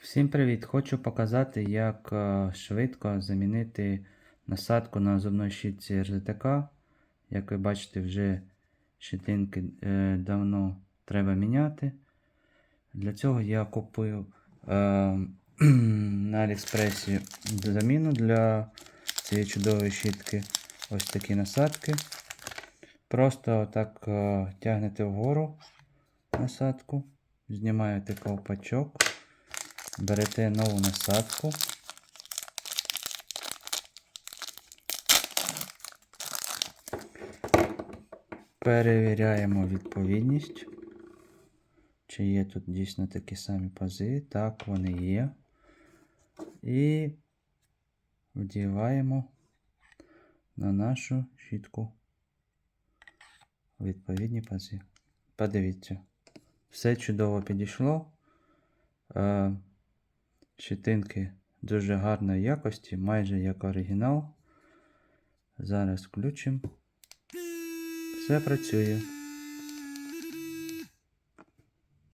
Всім привіт! Хочу показати, як е, швидко замінити насадку на зубної щітці РЗТК. Як ви бачите, вже щітинки е, давно треба міняти. Для цього я купив е, на Аліекспресі заміну для цієї чудової щітки. Ось такі насадки. Просто так е, тягнете вгору насадку, знімаєте ковпачок. Берете нову насадку. Перевіряємо відповідність. Чи є тут дійсно такі самі пази. Так, вони є. І вдіваємо на нашу щітку відповідні пази. Подивіться. Все чудово підійшло. Щитинки дуже гарної якості, майже як оригінал. Зараз включимо. Все працює.